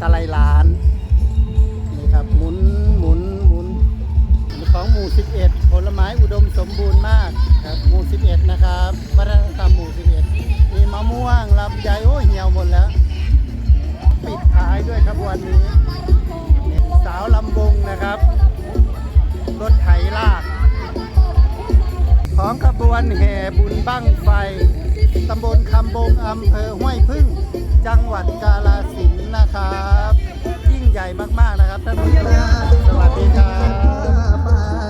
ตะไลล้าน นี่ครับหมุนหมุนหมุนของหมู่ 11 ผลไม้อุดมสมบูรณ์มากครับหมู่ 11 นะครับวัฒนธรรมหมู่ 11 มีมะม่วงลำไยโอ้เหี่ยวหมดแล้ว ปิดท้ายด้วยครับวันนี้ สาวลำบงนะครับ รถไถลาก ของขบวนแห่บุญบั้งไฟตำบลคำบงอำเภอห้วยพึ่ง จังหวัดกาฬสิน นะครับ ยิ่งใหญ่มากๆนะครับท่านผู้ชมสวัสดีครับ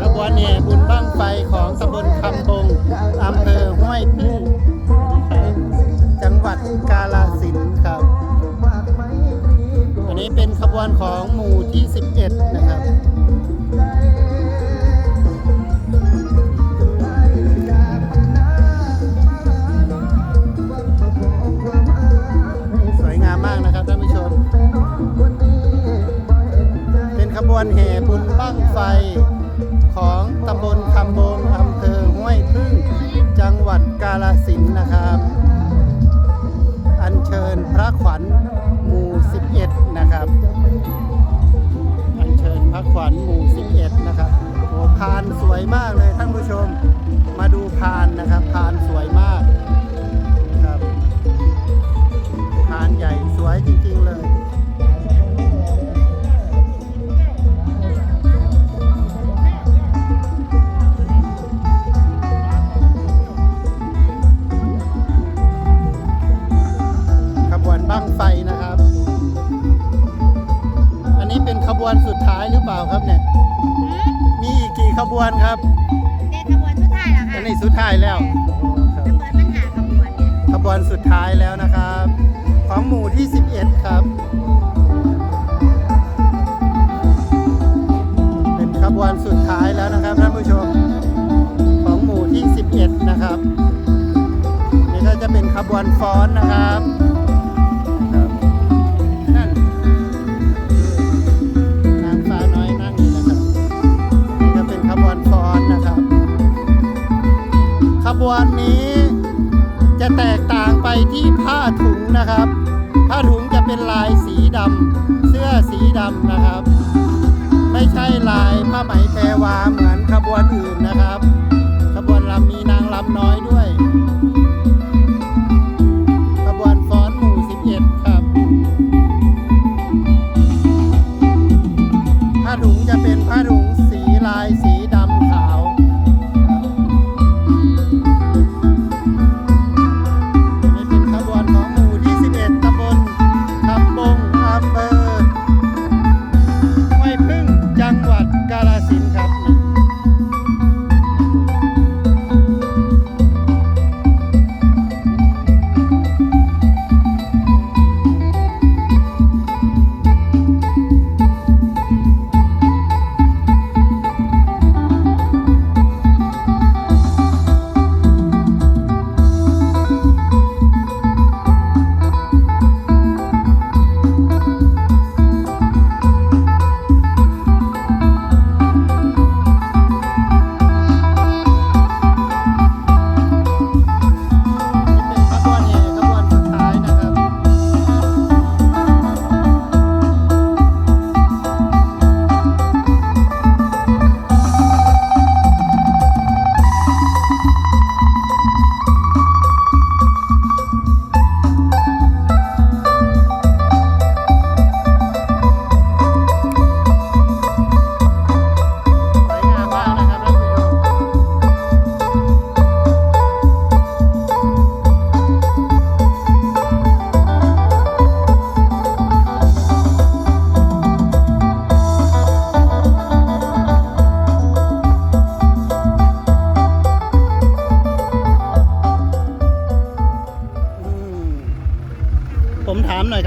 ขบวนแห่บุญบั้งไฟของตำบลคำบงอำเภอห้วยพึ่งจังหวัดกาฬสินธุ์ครับอันนี้เป็นขบวนของหมู่ที่ 11 นะครับ วนแห่บุญบั้งไฟ ของตำบลคำบงอำเภอห้วยพึ่ง จังหวัดกาฬสินนะครับ อัญเชิญพระขวัญหมู่ 11 นะครับ อัญเชิญพระขวัญหมู่ 11 นะครับโอ้พานสวยมากเลยท่านผู้ชม มาดูพานนะครับ พานสวยมากครับพานใหญ่สวยจริงๆเลย วนครับเด็กขบวนสุดท้ายแล้วค่ะอันนี้สุดท้ายแล้วครับจะเปิดปัญหาขบวนเนี่ยขบวนสุดท้ายแล้วนะครับ ของหมู่ที่ 11 ครับ เป็นขบวนสุดท้ายแล้วนะครับท่านผู้ชม ของหมู่ที่ 11 นะครับ นี่ก็จะเป็นขบวนฟ้อนนะครับครับ ไปที่ผ้าถุงนะครับ ผ้าถุงจะเป็นลายสีดำเสื้อสีดำนะครับ ไม่ใช่ลายผ้าไหมแพรวาเหมือนขบวนอื่นนะครับ ขบวนลำมีนางลำน้อยด้วย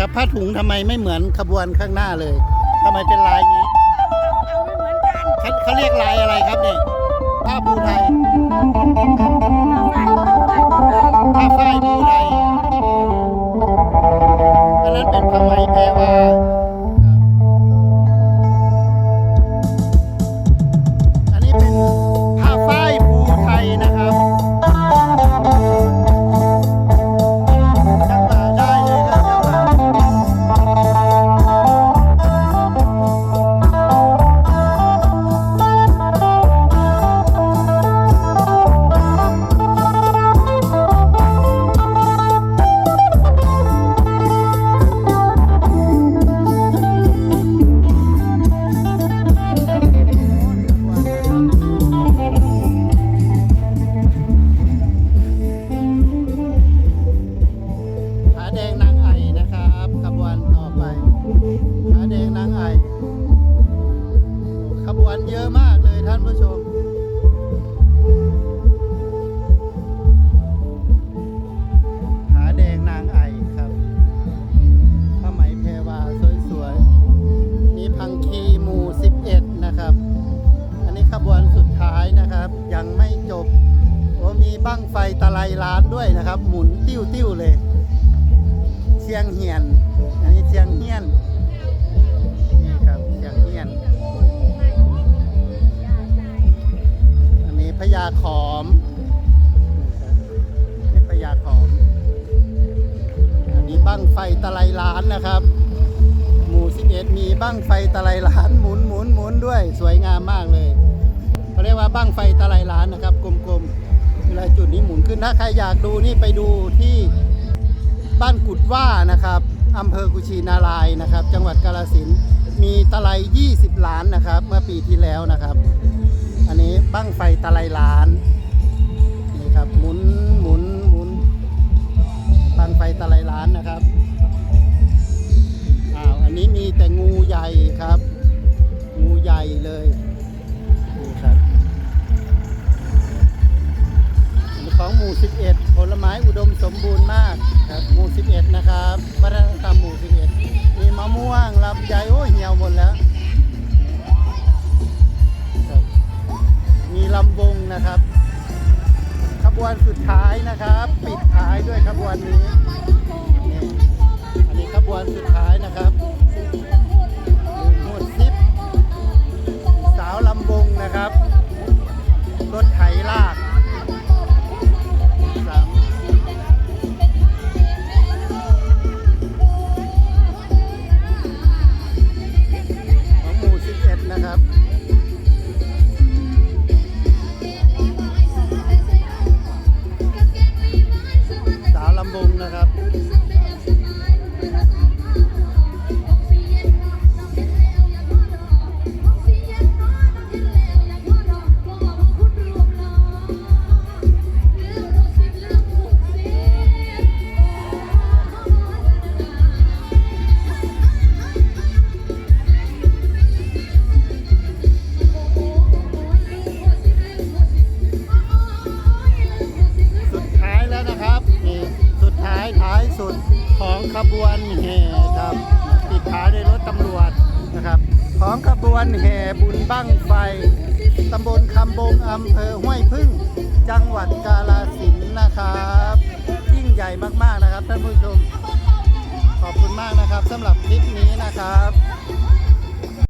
ครับ ผ้าถุงทำไมไม่เหมือนขบวนข้างหน้าเลยทำไมเป็นลายนี้เอาไม่เหมือนกันเขาเขาเรียกลายอะไรครับเนี่ยผ้าภูไทยผ้าฝ้ายภูไทยอันนั้นเป็นผ้าไหมแพรวา ชียงเหียน อันนี้เชียงเฮียน นี่ครับเชียงเฮียน อันนี้พญาขอมนี่พญาขอม อันนี้บั้งไฟตะไลล้านนะครับ หมู่11มีบั้งไฟตะไลล้านหมุนหมุนหมุนด้วย สวยงามมากเลยเขาเรียกว่าบั้งไฟตะไลล้านนะครับ กลมๆเวลาจุดนี้หมุนขึ้น ถ้าใครอยากดูนี่ไปดูที่ บ้านกุดว่านะครับอำเภอกุชินารายนะครับ จังหวัดกาฬสินมีตะไล20 ล้านนะครับ เมื่อปีที่แล้วนะครับ อันนี้บั้งไฟตะไลล้านนี่ครับหมุนหมุนหมุนบั้งไฟตะไลล้านนะครับอ้าวอันนี้มีแต่งูใหญ่ครับ งูใหญ่เลยนี่ครับของหมู่ 11 ผลไม้อุดมสมบูรณ์ นะครับวัฒนธรรมหมู่11มีมะม่วงลำไยโอ้เหี่ยวหมดแล้วมีลำวงนะครับ ขบวนสุดท้ายนะครับ ปิดท้ายด้วยขบวนนี้ อันนี้ขบวนสุดท้ายนะครับหมดซิปสาวลำวงนะครับ รถไถลาก วลงนะครับ นะครับ ของขบวนแห่บุญบั้งไฟตำบลคำบงอำเภอห้วยพึ่ง จังหวัดกาฬสินธุ์นะครับ ยิ่งใหญ่มากๆนะครับท่านผู้ชม ขอบคุณมากนะครับสำหรับคลิปนี้นะครับ